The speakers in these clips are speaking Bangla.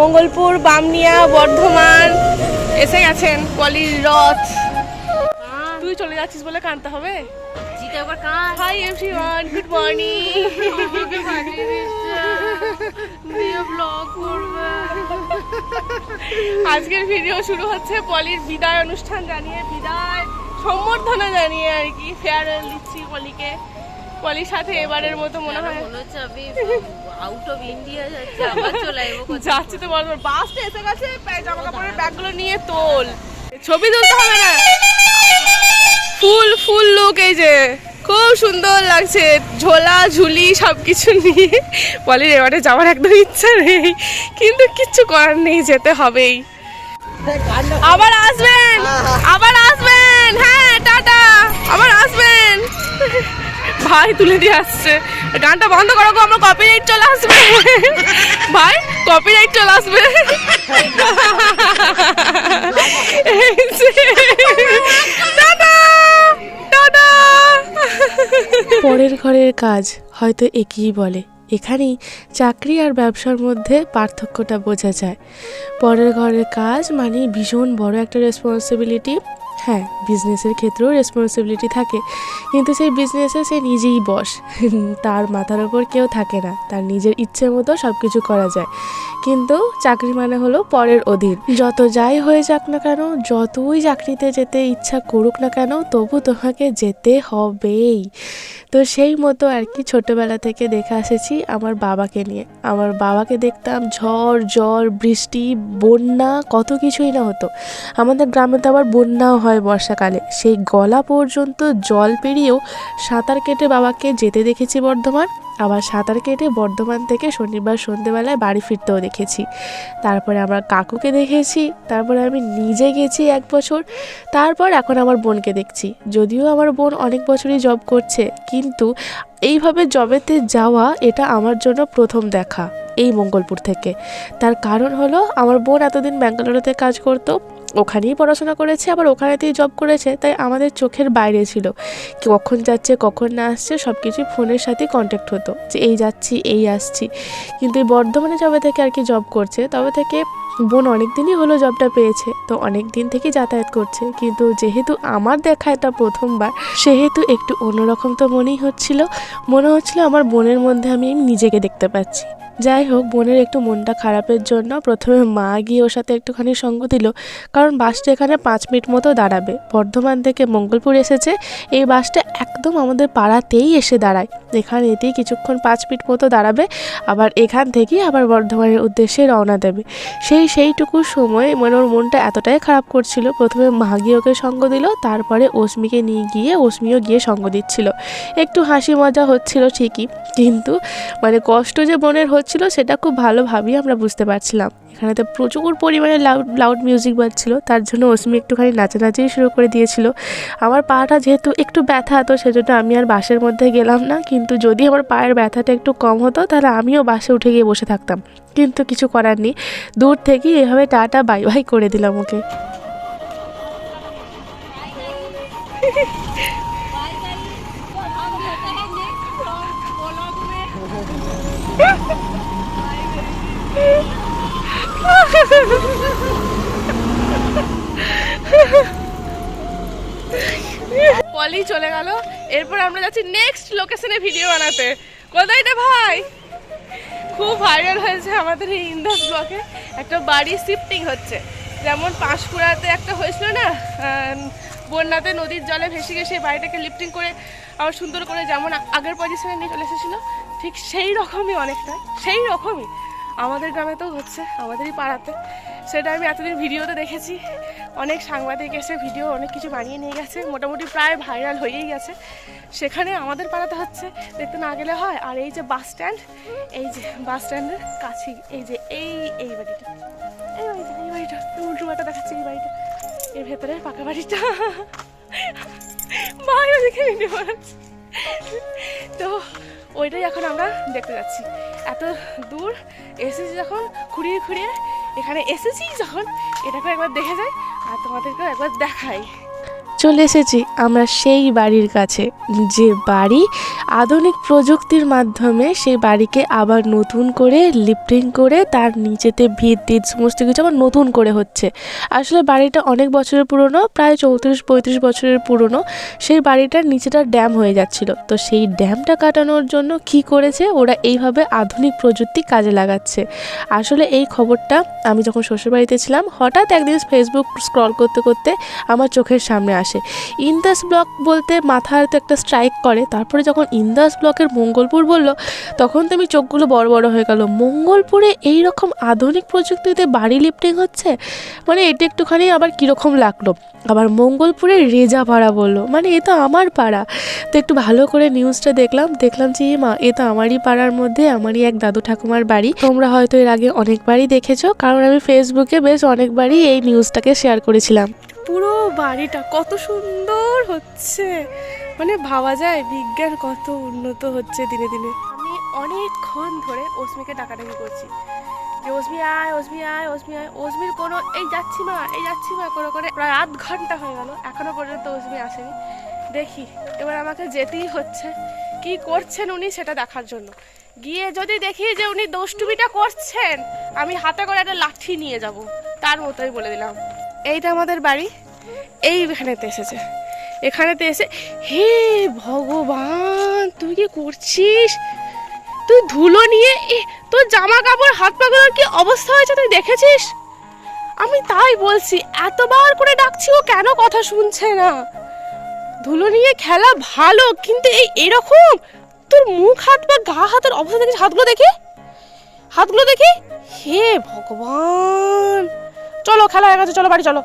মঙ্গলপুর বামনিয়া বর্ধমান এসে গেছেন পলির রথ। তুই চলে যাচ্ছিস বলে কানতে হবে? হাই এভরিওয়ান গুড মর্নিং আজকের ভিডিও শুরু হচ্ছে পলির বিদায় অনুষ্ঠান জানিয়ে বিদায় সম্বর্ধনা জানিয়ে আর কি। ফেয়ারওয়েল দিচ্ছি পলিকে পলির সাথে এবারের মতো মনে হয়? মনে হচ্ছে আমি আউট অফ ইন্ডিয়া যাচ্ছি আবার চলে যাচ্ছি তো বলব। বাসটা এসে গেছে জামা কাপড়ের ব্যাগগুলো নিয়ে তোল। ছবি তুলতে হবে না। ফুল ফুল লুক এই যে। খুব সুন্দর লাগছে। ঝোলা ঝুলি সব কিছু নিয়ে। পলির এবারে যাওয়ার একদম ইচ্ছা নেই। কিন্তু কিচ্ছু করার নেই যেতে হবেই। আবার আসবেন! আবার আসবেন! হ্যাঁ টাটা! আবার আসবেন! ভাই তুলে দিয়ে আসছে। গানটা বন্ধ করো গো, আমার কপিরাইট চলে আসবে। ভাই কপিরাইট চলে আসবে। পরের ঘরের কাজ হয়তো একই বলে। এখানেই চাকরি আর ব্যবসার মধ্যে পার্থক্যটা বোঝা যায়। পরের ঘরের কাজ মানে ভীষণ বড় একটা রেসপন্সিবিলিটি হ্যাঁ বিজনেসের ক্ষেত্রেও রেসপন্সিবিলিটি থাকে। কিন্তু সেই বিজনেসে সে নিজেই বস। তার মাথার ওপর কেউ থাকে না। তার নিজের ইচ্ছে মতো সব কিছু করা যায়। কিন্তু চাকরি মানে হলো পরের অধীন। যত যাই হয়ে যাক না কেন, যতই চাকরিতে যেতে ইচ্ছা করুক না কেন, তবু তোমাকে যেতে হবেই। তো সেই মতো আর কি ছোটোবেলা থেকে দেখে এসেছি আমার বাবাকে নিয়ে। আমার বাবাকে দেখতাম ঝড় ঝড় বৃষ্টি, বন্যা, কত কিছুই না হতো। আমাদের গ্রামে তো আবার বন্যাও হয় বর্ষাকালে। সেই গলা পর্যন্ত জল পেরিয়েও সাঁতার কেটে বাবাকে যেতে দেখেছি বর্ধমান। আবার সাঁতার কেটে বর্ধমান থেকে শনিবার সন্ধেবেলায় বাড়ি ফিরতেও দেখেছি। তারপরে আমার কাকুকে দেখেছি। তারপরে আমি নিজে গেছি এক বছর। তারপর এখন আমার বোনকে দেখছি। যদিও আমার বোন অনেক বছরই জব করছে, কিন্তু এইভাবে জবেতে যাওয়া এটা আমার জন্য প্রথম দেখা এই মঙ্গলপুর থেকে। তার কারণ হলো, আমার বোন এতদিন ব্যাঙ্গালোরেতে কাজ করতো। ওখানেই পড়াশোনা করেছে, আবার ওখানেতেই জব করেছে, তাই আমাদের চোখের বাইরে ছিল। কখন যাচ্ছে, কখন না আসছে সব কিছুই ফোনের সাথে কন্ট্যাক্ট হতো, যে এই যাচ্ছি, এই আসছি। কিন্তু এই বর্ধমানে যবে থেকে আর কি জব করছে, তবে থেকে বোন অনেক দিনই হলো জবটা পেয়েছে, তো অনেক দিন থেকেই যাতায়াত করছে। কিন্তু যেহেতু আমার দেখা এটা প্রথমবার, সেহেতু একটু অন্যরকম তো মনেই হচ্ছিল। মনে হচ্ছিল আমার বোনের মধ্যে আমি নিজেকে দেখতে পাচ্ছি। যাই হোক, বোনের একটু মনটা খারাপের জন্য প্রথমে মা গিয়ে ওর সাথে একটুখানি সঙ্গ দিল। কারণ বাসটা এখানে পাঁচ মিনিট মতো দাঁড়াবে। বর্ধমান থেকে মঙ্গলপুর এসেছে। এই বাসটা একদম আমাদের পাড়াতেই এসে দাঁড়ায়। এখানে এতেই কিছুক্ষণ পাঁচ মিনিট মতো দাঁড়াবে। আবার এখান থেকেই আবার বর্ধমানের উদ্দেশ্যে রওনা দেবে। সেই সেইটুকু সময় মানে ওর মনটা এতটাই খারাপ করছিল। প্রথমে মা গিয়ে ওকে সঙ্গ দিল, তারপরে অস্মিকে নিয়ে গিয়ে অস্মিও গিয়ে সঙ্গ দিচ্ছিল। একটু হাসি মজা হচ্ছিল ঠিকই। কিন্তু মানে কষ্ট যে বোনের হচ্ছিল সেটা খুব ভালোভাবেই আমরা বুঝতে পারছিলাম। এখানে তো প্রচুর পরিমাণে লাউড লাউড মিউজিক বাজছিল, তার জন্য অস্মি একটুখানি নাচানাচি শুরু করে দিয়েছিল। আমার পাটা যেহেতু একটু ব্যথা, তো সেজন্য আমি আর বাসের মধ্যে গেলাম না। কিন্তু যদি আমার পায়ের ব্যথাটা একটু কম হতো, তাহলে আমিও বাসে উঠে গিয়ে বসে থাকতাম। কিন্তু কিছু করার নেই। দূর থেকেই এভাবে টাটা বাই বাই করে দিলাম ওকে। পলি চলে গেল। এরপর আমরা যাচ্ছি নেক্সট লোকেশনে ভিডিও বানাতে। কোথায় রে ভাই? খুব ভাইরাল হয়েছে আমাদের এই ইন্দাস ব্লকে একটা বাড়ি শিফটিং হচ্ছে। যেমন পাঁশকুড়াতে একটা হয়েছিল না বন্যাতে নদীর জলে ভেসে গিয়ে সেই বাড়িটাকে লিফটিং করে আবার সুন্দর করে যেমন আগের পজিশনে নিয়ে চলে এসেছিল, ঠিক সেই রকমই অনেকটা, সেই রকমই। আমাদের গ্রামেতেও হচ্ছে, আমাদেরই পাড়াতে। সেটা আমি এতদিন ভিডিওতে দেখেছি। অনেক সাংবাদিক এসে ভিডিও অনেক কিছু বানিয়ে নিয়ে গেছে। মোটামুটি প্রায় ভাইরাল হয়েই গেছে। সেখানে আমাদের পাড়াতে হচ্ছে, দেখতে না গেলে হয়। আর এই যে বাস স্ট্যান্ড এই যে বাস স্ট্যান্ডের কাছেই, এই যে এই এই বাড়িটা। এই বাড়িটা এই বাড়িটা। উল্টো বাটা দেখাচ্ছে এই বাড়িটা। এর ভেতরে পাকা বাড়িটা। বাইরে দেখে তো ওইটাই এখন আমরা দেখতে যাচ্ছি। এত দূর এসেছি যখন খুঁড়িয়ে খুঁড়িয়ে এখানে এসেছি যখন এটাকে একবার দেখে যাই আর তোমাদেরকেও একবার দেখাই। চলে এসেছি আমরা সেই বাড়ির কাছে। যে বাড়ি আধুনিক প্রযুক্তির মাধ্যমে সেই বাড়িকে আবার নতুন করে লিফটিং করে তার নিচেতে ভিত, টিত, সমস্ত কিছু আবার নতুন করে হচ্ছে। আসলে বাড়িটা অনেক বছরের পুরনো, প্রায় চৌত্রিশ, পঁয়ত্রিশ বছরের পুরনো। সেই বাড়িটার নিচেটা ড্যাম হয়ে যাচ্ছিল। তো সেই ড্যামটা কাটানোর জন্য কি করেছে? ওরা এইভাবে আধুনিক প্রযুক্তি কাজে লাগাচ্ছে। আসলে এই খবরটা আমি যখন শ্বশুরবাড়িতে ছিলাম, হঠাৎ একদিন ফেসবুক স্ক্রল করতে করতে আমার চোখের সামনে আসে। ইন্দাস ব্লক বলতে মাথার তো একটা স্ট্রাইক করে। তারপরে যখন ইন্দাস ব্লকের মঙ্গলপুর বলল, তখন তো আমি চোখগুলো বড় বড় হয়ে গেল। মঙ্গলপুরে এই রকম আধুনিক প্রযুক্তিতে বাড়ি লিফটিং হচ্ছে? মানে এটা একটুখানি আবার কীরকম লাগল? আবার মঙ্গলপুরে রেজা পাড়া বলল মানে এ তো আমার পাড়া। তো একটু ভালো করে নিউজটা দেখলাম। দেখলাম যে মা, এ তো আমারই পাড়ার মধ্যে, আমারই এক দাদু ঠাকুমার বাড়ি। তোমরা হয়তো এর আগে অনেকবারই দেখেছ, কারণ আমি ফেসবুকে বেশ অনেকবারই এই নিউজটাকে শেয়ার করেছিলাম। পুরো বাড়িটা কত সুন্দর হচ্ছে। মানে ভাবা যায় বিজ্ঞান কত উন্নত হচ্ছে দিনে দিনে। আমি অনেকক্ষণ ধরে অস্মিকে ডাকাডাকি করছি। যে অস্মি আয় অস্মি আয় অস্মি আয়। অস্মির কোনো, এই যাচ্ছি মা, এই যাচ্ছি মা, করে করে প্রায় আধ ঘণ্টা হয়ে গেল। এখনও পর্যন্ত অস্মি আসেনি। দেখি, এবার আমাকে যেতেই হচ্ছে। কি করছেন উনি সেটা দেখার জন্য। গিয়ে যদি দেখি যে উনি দোষ্টুমিটা করছেন, আমি হাতে করে একটা লাঠি নিয়ে যাব। তার মতোই বলে দিলাম। এইটা আমাদের বাড়ি। এই এইখানেতে এসেছে। এখানেতে এসে, হে ভগবান, তুই কি করছিস? তুই ধুলো নিয়ে তোর জামা কাপড় হাত পাগুলোর কি অবস্থা হয়েছে তুই দেখেছিস? আমি তাই বলছি, এতবার করে ডাকছি, ও কেন কথা শুনছে না? ধুলো নিয়ে খেলা ভালো, কিন্তু এই এরকম? তোর মুখ, হাত বা গা, হাতের অবস্থা দেখিস? হাতগুলো দেখি হাতগুলো দেখি? হে ভগবান চলো, খেলা হয়ে গেছে, চলো, বাড়ি চলো।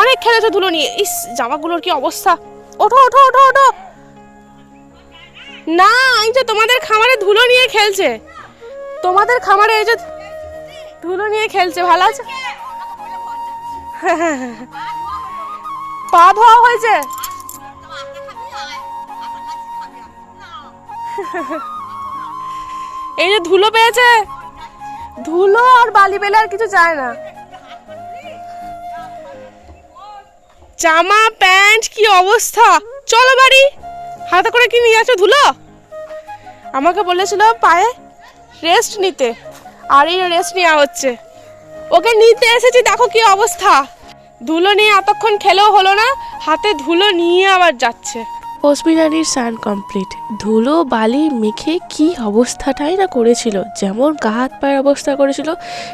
অনেক খেলেছো ধুলো নিয়ে। ইস, জামাগুলোর কি অবস্থা? ওঠো ওঠো ওঠো ওঠো। না, এই যে তোমাদের খামারে ধুলো নিয়ে খেলছে। তোমাদের খামারে এই যে ধুলো নিয়ে খেলছে, ভালো আছে? পা ধোয়া হয়েছে? এই যে ধুলো পেয়েছে। ধুলো আর বালি পেলে আর কিছু চায় না। জামা, প্যান্ট, কি অবস্থা? চলো বাড়ি। হাতে করে কি নিয়ে আসো, ধুলো? আমাকে বলেছিল পায়ে রেস্ট নিতে, আর এই রেস্ট নেওয়া হচ্ছে। ওকে নিতে এসেছি, দেখো কি অবস্থা। ধুলো নিয়ে এতক্ষণ খেলেও হলো না, হাতে ধুলো নিয়ে আবার যাচ্ছে। অসমিনানির স্নান কমপ্লিট। ধুলো, বালি, মেখে কি অবস্থাটাই না করেছিল, যেমন গা, হাত, পায়ের অবস্থা করেছিল,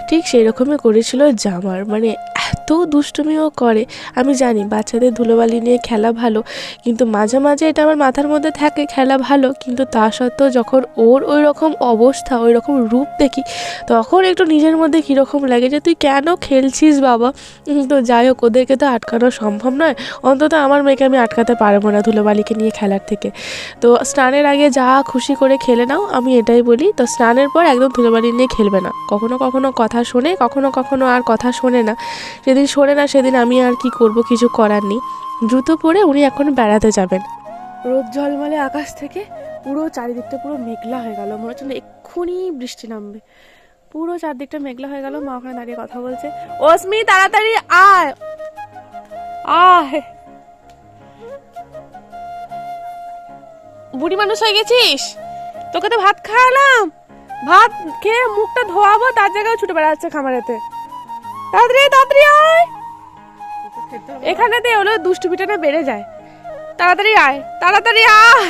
ঠিক সেই রকমই করেছিল জামার। মানে এত দুষ্টুমিও করে, আমি জানি বাচ্চাদের ধুলোবালি নিয়ে খেলা ভালো, কিন্তু মাঝে মাঝে এটা আমার মাথার মধ্যে থাকে খেলা ভালো, কিন্তু তা সত্ত্বেও যখন ওর ওই রকম অবস্থা ওই রকম রূপ দেখি, তখন একটু নিজের মধ্যে কীরকম লাগে যে, তুই কেন খেলছিস বাবা? তো যাই হোক, ওদেরকে তো আটকানো সম্ভব নয়। অন্তত আমার মেয়েকে আমি আটকাতে পারব না ধুলোবালিকে নিয়ে খেলার থেকে। তো স্নানের আগে যা খুশি করে খেলে নাও, আমি এটাই বলি। তো স্নানের পর একদম ধুলোবালি নিয়ে খেলবে না। কখনো কখনো কথা শোনে, কখনো কখনো আর কথা শোনে না। যেদিন শোনে না, সেদিন আমি আর কি করব কিছু করার নেই। জুতো পরে উনি এখন বেড়াতে যাবেন। রোদ ঝলমলে আকাশ থেকে পুরো চারিদিকটা পুরো মেঘলা হয়ে গেল। মনে হচ্ছে এক্ষুনি বৃষ্টি নামবে। পুরো চারদিকটা মেঘলা হয়ে গেল। মা ওখানে দাঁড়িয়ে কথা বলছে অস্মি তাড়াতাড়ি আয়। আয়। বুড়ি মানুষ হয়ে গেছিস? তোকে তো ভাত খাওয়ালাম। ভাত খেয়ে মুখটা ধোয়াবো, তার জায়গায় ছুটে বেড়াচ্ছে খামারেতে। তাড়াতাড়ি তাড়াতাড়ি আয়। এখানেতে হলো দুষ্টুমিটাটা বেড়ে যায়। তাড়াতাড়ি আয় তাড়াতাড়ি আয়।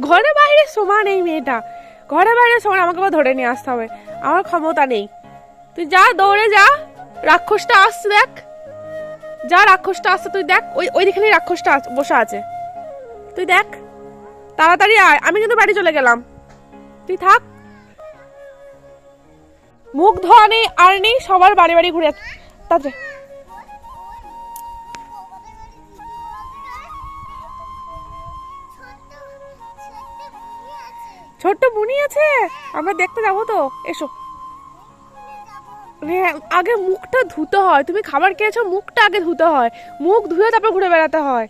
ঘরে বাইরে সমান এই মেয়েটা। ঘরে বাইরে সমান আমাকে আবার ধরে নিয়ে আসতে হবে। আমার ক্ষমতা নেই। তুই যা, দৌড়ে যা। রাক্ষসটা আসছে, দেখ। যা রাক্ষসটা আসছে, তুই দেখ। ওই ওইদিকেই রাক্ষসটা বসে আছে। তুই দেখ। তাড়াতাড়ি আয়, আমি কিন্তু বাড়ি চলে গেলাম। তুই থাক। মুখ ধোয়া নেই, আর নেই, সবার বাড়ি বাড়ি ঘুরে তাড়াতাড়ি ছোট্ট বুনি আছে? আমরা দেখতে যাব তো, এসো। হ্যাঁ আগে মুখটা ধুতে হয়। তুমি খাবার খেয়েছো, মুখটা আগে ধুতে হয়। মুখ ধুয়ে তারপর ঘুরে বেড়াতে হয়।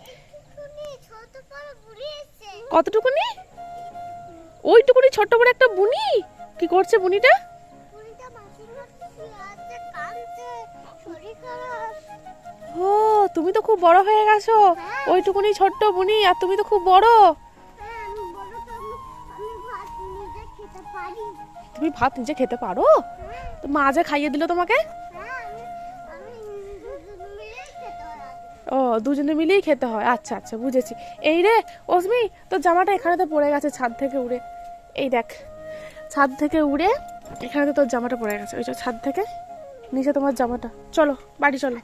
কতটুকুনি? ওইটুকুনি ছোট্ট বড় একটা বুনি? কি করছে বুনিটা? ও তুমি তো খুব বড় হয়ে গেছো। ওইটুকুনি ছোট্ট বুনি আর তুমি তো খুব বড়। হ্যাঁ তুমি ভাত নিজে খেতে পারো? তো মা যে খাইয়ে দিল তোমাকে হ্যাঁ আমি আমি দুজন মিলে খেতে পারি ও, দুজনে মিলেই খেতে হয়। আচ্ছা আচ্ছা বুঝেছি। এই রে অসমি তোর জামাটা এখানে তো পড়ে গেছে ছাদ থেকে উড়ে। এই দেখ, ছাদ থেকে উড়ে এখানে তো তোর জামাটা পড়ে গেছে। ওই ছাদ থেকে নিচে তোমার জামাটা। চলো, বাড়ি চলো।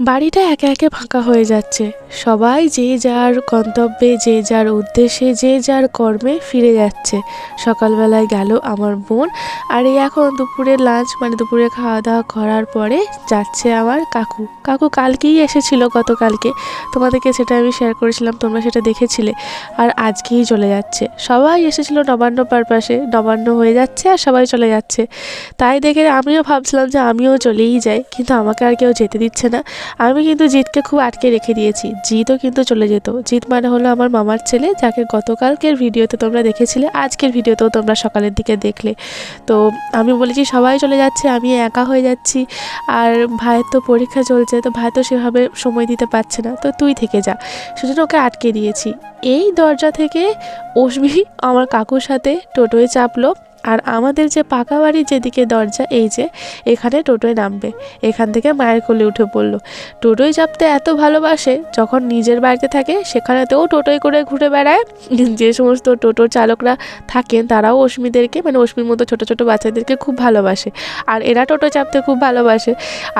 বাড়িটা একে একে ফাঁকা হয়ে যাচ্ছে। সবাই যে যার গন্তব্যে, যে যার উদ্দেশ্যে, যে যার কর্মে ফিরে যাচ্ছে। সকালবেলায় গেল আমার বোন, আর এই এখন দুপুরে লাঞ্চ মানে দুপুরে খাওয়া দাওয়া করার পরে যাচ্ছে আমার কাকু। কাকু কালকেই এসেছিল গতকালকে। তোমাদেরকে সেটা আমি শেয়ার করেছিলাম, তোমরা সেটা দেখেছিলে। আর আজকেই চলে যাচ্ছে। সবাই এসেছিল নবান্ন পারপাসে, নবান্ন হয়ে যাচ্ছে আর সবাই চলে যাচ্ছে। তাই দেখে আমিও ভাবছিলাম যে আমিও চলেই যাই, কিন্তু আমাকে আর কেউ যেতে দিচ্ছে না। আমি কিন্তু জিতকে খুব আটকে রেখে দিয়েছি। জিতও কিন্তু চলে যেত। জিত মানে হলো আমার মামার ছেলে, যাকে গতকালকের ভিডিওতে তোমরা দেখেছিলে, আজকের ভিডিওতেও তোমরা সকালের দিকে দেখলে। তো আমি বলেছি, সবাই চলে যাচ্ছে, আমি একা হয়ে যাচ্ছি, আর ভাইয়ের তো পরীক্ষা চলছে, তো ভাই তো সেভাবে সময় দিতে পারছে না। তো তুই থেকে যা। সেজন্য ওকে আটকে দিয়েছি। এই দরজা থেকে অসবি আমার কাকুর সাথে টোটোয় চাপলো। আর আমাদের যে পাকা বাড়ির যেদিকে দরজা, এই যে এখানে টোটোয় নামবে। এখান থেকে মায়ের কোলে উঠে পড়ল। টোটোয় চাপতে এত ভালোবাসে, যখন নিজের বাড়িতে থাকে, সেখানেতেও টোটোয় করে ঘুরে বেড়ায়। যে সমস্ত টোটোর চালকরা থাকেন, তারাও অশ্মিদেরকে মানে অশ্মির মতো ছোট ছোট বাচ্চাদেরকে খুব ভালোবাসে। আর এরা টোটো চাপতে খুব ভালোবাসে।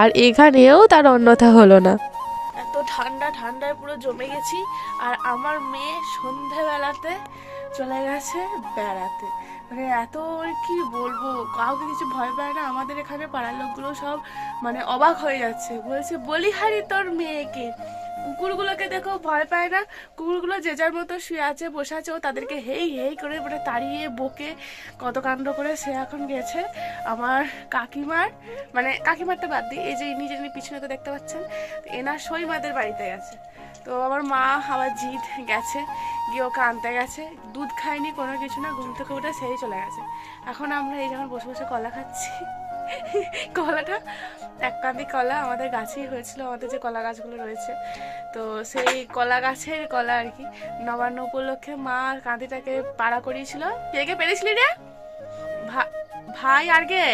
আর এখানেও তার অন্যথা হলো না। এত ঠান্ডা, ঠান্ডায় পুরো জমে গেছি। আর আমার মেয়ে সন্ধেবেলাতে চলে গেছে বেড়াতে। মানে এত কি বলব? কাউকে কিছু ভয় পায় না, আমাদের এখানে পাড়ার লোকগুলো সব মানে অবাক হয়ে যাচ্ছে। বলছে বলি হারি তোর মেয়েকে। কুকুরগুলোকে দেখো, ভয় পায় না? কুকুরগুলো যে যার মতো শুয়ে আছে, বসে আছে, ও তাদেরকে হেই হেই করে মানে তাড়িয়ে, বকে কত কাণ্ড করে সে এখন গেছে। আমার কাকিমার মানে কাকিমারটা বাদ দিই, এই যে নিজের পিছনে তো দেখতে পাচ্ছেন, এনার সইমাদের বাড়িতে গেছে। তো আমার মা আবার জিৎ গেছে, গিয়ে ওকে আনতে গেছে। দুধ খায়নি, কোনো কিছু না, ঘুম থেকে উঠে সেই চলে গেছে। এখন আমরা এই যখন বসে বসে কলা খাচ্ছি। কলাটা, এক কান্দি কলা আমাদের গাছেই হয়েছিল, আমাদের যে কলা গাছগুলো রয়েছে। তো সেই কলা গাছের কলা আর কি, নবান্ন উপলক্ষে মা কাঁদিটাকে পাড়া করিয়েছিল। কে কে পেরেছিলি রে? ভাই আর কে?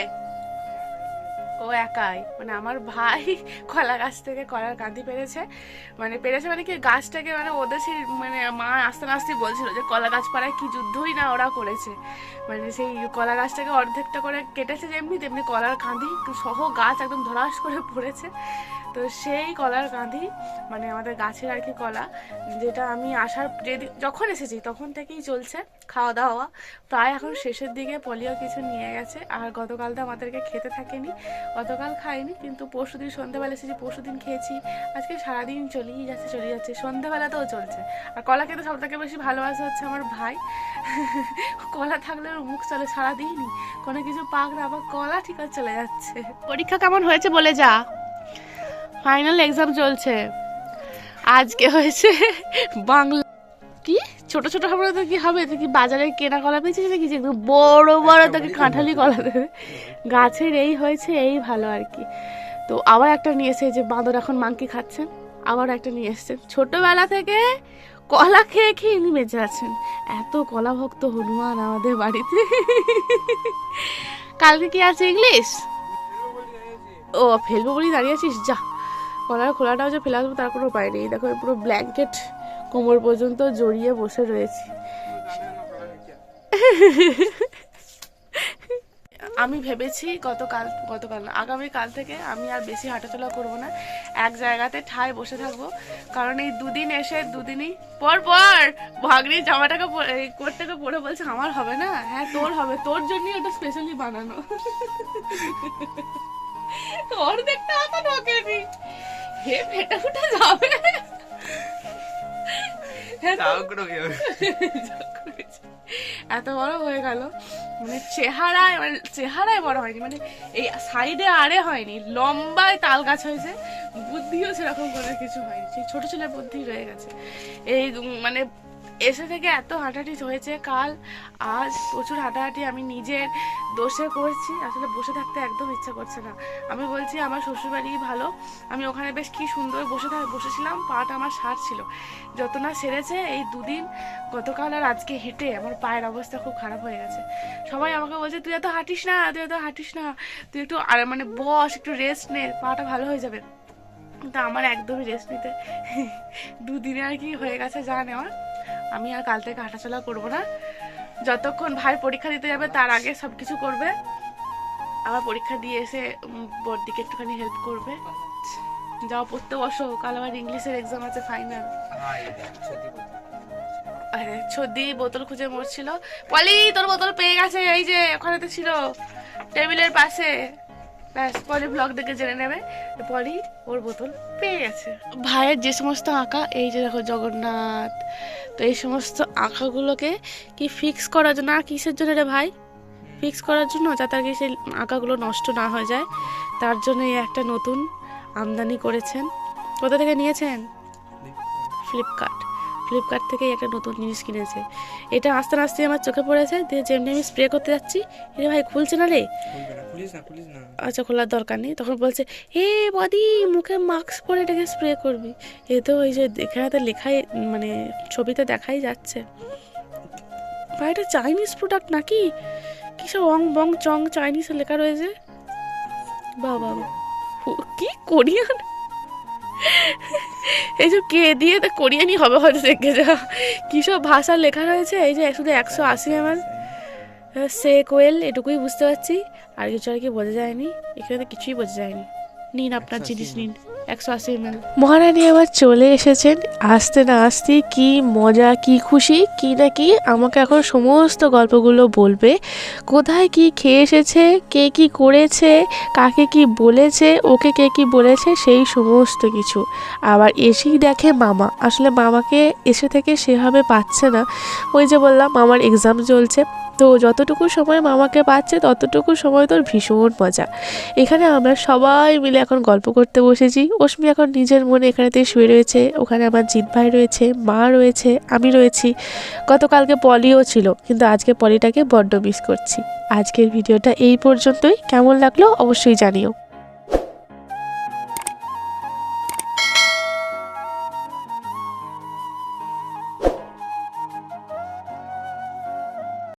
ও একাই। মানে আমার ভাই কলা গাছ থেকে কলার কাঁদি পেরেছে। মানে পেরেছে মানে কি গাছটাকে মানে ওদের সেই মানে মা আস্তে আস্তে বলছিল যে কলা গাছ পাড়ায় কি যুদ্ধই না ওরা করেছে। মানে সেই কলা গাছটাকে অর্ধেকটা করে কেটেছে যেমনি তেমনি কলার কাঁদি সহ গাছ একদম ধরাস করে পড়েছে। তো সেই কলার কাঁদি মানে আমাদের গাছের আর কি কলা, যেটা আমি আসার যেদি- যখন এসেছি তখন থেকেই চলছে খাওয়া দাওয়া প্রায় এখন শেষের দিকে পলিও কিছু নিয়ে গেছে, আর গতকাল তো আমাদেরকে খেতে থাকেনি, গতকাল খাইনি, কিন্তু পরশু দিন সন্ধ্যাবেলা এসেছি পরশু দিন খেয়েছি, আজকে সারাদিন চলেই যাচ্ছে চলে যাচ্ছে সন্ধ্যাবেলাতেও চলছে। আর কলা খেতে সব থেকে বেশি ভালোবাসা হচ্ছে আমার ভাই। কলা থাকলে মুখ চলে সারাদিনই, কোনো কিছু পাক না আবার কলা ঠিক আছে চলে যাচ্ছে। পরীক্ষা কেমন হয়েছে বলে যা। ফাইনাল এক্সাম চলছে। আজকে হয়েছে বাংলা কি? ছোট ছোট হবে তো কি হবে? তো কি বাজারে কেনা কলা পেয়েছিস নাকি? যে বড় বড় তোকে কাঁঠালি কলা দেবে। গাছের এই হয়েছে এই ভালো আর কি। তো আবার একটা নিয়ে এসে যে বাঁদর এখন মাংকি খাচ্ছেন। আবার একটা নিয়ে এসছেন ছোটবেলা থেকে কলা খেয়ে খেয়ে ইনি বেঁচে আছেন। এত কলা ভক্ত হনুমান আমাদের বাড়িতে। কালকে কি আছে ইংলিশ ও ফেলব বলেই দাঁড়িয়ে আছিস? যা। কলার খোলাটাও যে ফেলে আসব তার কোনো উপায় নেই। দেখো পুরো ব্ল্যাঙ্কেট কোমর পর্যন্ত জড়িয়ে বসে রয়েছি। আমি ভেবেছি গতকাল গতকাল না আগামী কাল থেকে আমি আর বেশি হাঁটাচলা করব না। এক জায়গাতে ঠায় বসে থাকব। কারণ এই দুদিন এসে, দুদিনই পর পর ভাগ্নির জামাটাকে কোটটাকে পরে বলছে, আমার হবে না? হ্যাঁ তোর হবে। তোর জন্যই ওটা স্পেশালি বানানো। অর্ধেকটা ঢোকেনি। হে ফেটা ফুটা যাবে? এত বড় হয়ে গেল। মানে চেহারায় মানে চেহারায় বড় হয়নি মানে এই সাইডে আরে হয়নি লম্বায় তাল গাছ হয়েছে। বুদ্ধিও সেরকম করে কিছু হয়নি সেই ছোট ছেলের বুদ্ধি রয়ে গেছে। এই মানে এসে থেকে এত হাঁটাহাঁটি হয়েছে, কাল, আজ প্রচুর হাঁটাহাঁটি আমি নিজের দোষে করছি, আসলে বসে থাকতে একদম ইচ্ছা করছে না। আমি বলছি, আমার শ্বশুরবাড়ি ভালো। আমি ওখানে বেশ কি সুন্দর বসে থাক, বসেছিলাম, পাটা আমার সার ছিল। যত না সেরেছে, এই দুদিন গতকাল আর আজকে হেঁটে আমার পায়ের অবস্থা খুব খারাপ হয়ে গেছে। সবাই আমাকে বলছে, তুই এত হাঁটিস না, তুই এত হাঁটিস না। তুই একটু আর মানে বস, একটু রেস্ট নে, পাটা ভালো হয়ে যাবে। কিন্তু আমার একদমই রেস্ট নিতে দুদিনে আর কি হয়ে গেছে যা নেওয়ার আমি আর কাল থেকে হাঁটাচলা করব না। যতক্ষণ ভাই পরীক্ষা দিতে যাবে তার আগে সব কিছু করবে। আবার পরীক্ষা দিয়ে এসে উম, বড়দিকে একটুখানি হেল্প করবে। যাও পড়তে বসো। কাল আমার ইংলিশের এক্সাম আছে ফাইনাল আরে ছদি বোতল খুঁজে মরছিল। পলি তোর বোতল পেয়ে গেছে এই যে ওখানেতে ছিল। টেবিলের পাশে। ব্যাস পলি ব্লগ দেখে জেনে নেবে পলি ওর বোতল পেয়ে গেছে। ভাইয়ের যে সমস্ত আঁকা এই যে দেখো জগন্নাথ তো এই সমস্ত আঁকাগুলোকে কি ফিক্স করার জন্য আর কিসের জন্য রে ভাই? ফিক্স করার জন্য যাতে আর কি সেই আঁকাগুলো নষ্ট না হয়ে যায়। তার জন্য এই একটা নতুন আমদানি করেছেন। কোথা থেকে নিয়েছেন? ফ্লিপকার্ট ফ্লিপকার্ট থেকে একটা নতুন জিনিস কিনেছে। এটা আস্তে আস্তে আমার চোখে পড়েছে দিয়ে যেমনি আমি স্প্রে করতে যাচ্ছি এ ভাই খুলছে না রে? আচ্ছা খোলার দরকার নেই। তখন বলছে হে বদি মুখে মাস্ক পরে এটাকে স্প্রে করবি? এ তো ওই যে এখানে তো লেখাই মানে ছবিতে দেখাই যাচ্ছে। ভাই এটা চাইনিজ প্রোডাক্ট নাকি? কি সব অং বং চং চাইনিজে লেখা রয়েছে? বাবা কি কোরিয়ান? এই যে কে দিয়ে তো কোরিয়ানই হবে হয়তো দেখে যা। কী সব ভাষা লেখা রয়েছে? এই যে শুধু একশো আশি আমার সে কোয়েল এটুকুই বুঝতে পারছি। আর কিছু আর কি বোঝা যায়নি। এখানে তো কিছুই বোঝা যায়নি। নিন আপনার জিনিস নিন। একশো আশি এমএল মহারানী আবার চলে এসেছেন। আসতে না আসতে কি মজা, কি খুশি, কি না কি আমাকে এখন সমস্ত গল্পগুলো বলবে। কোথায় কি খেয়ে এসেছে, কে কি করেছে, কাকে কি বলেছে, ওকে কে কি বলেছে, সেই সমস্ত কিছু। আবার এসেই দেখে মামা। আসলে মামাকে এসে থেকে সেভাবে পাচ্ছে না। ওই যে বললাম, মামার এক্সাম চলছে। তো যতটুকু সময় মামাকে পাচ্ছে, ততটুকু সময় তোর ভীষণ মজা। এখানে আমরা সবাই মিলে এখন গল্প করতে বসেছি। অশ্মি এখন নিজের মনে এখানেতেই শুয়ে রয়েছে। ওখানে আমার জিৎ ভাই রয়েছে, মা রয়েছে, আমি রয়েছি। গতকালকে পলিও ছিল, কিন্তু আজকে পলিটাকে বড্ড মিস করছি। আজকের ভিডিওটা এই পর্যন্তই। কেমন লাগল অবশ্যই জানিও।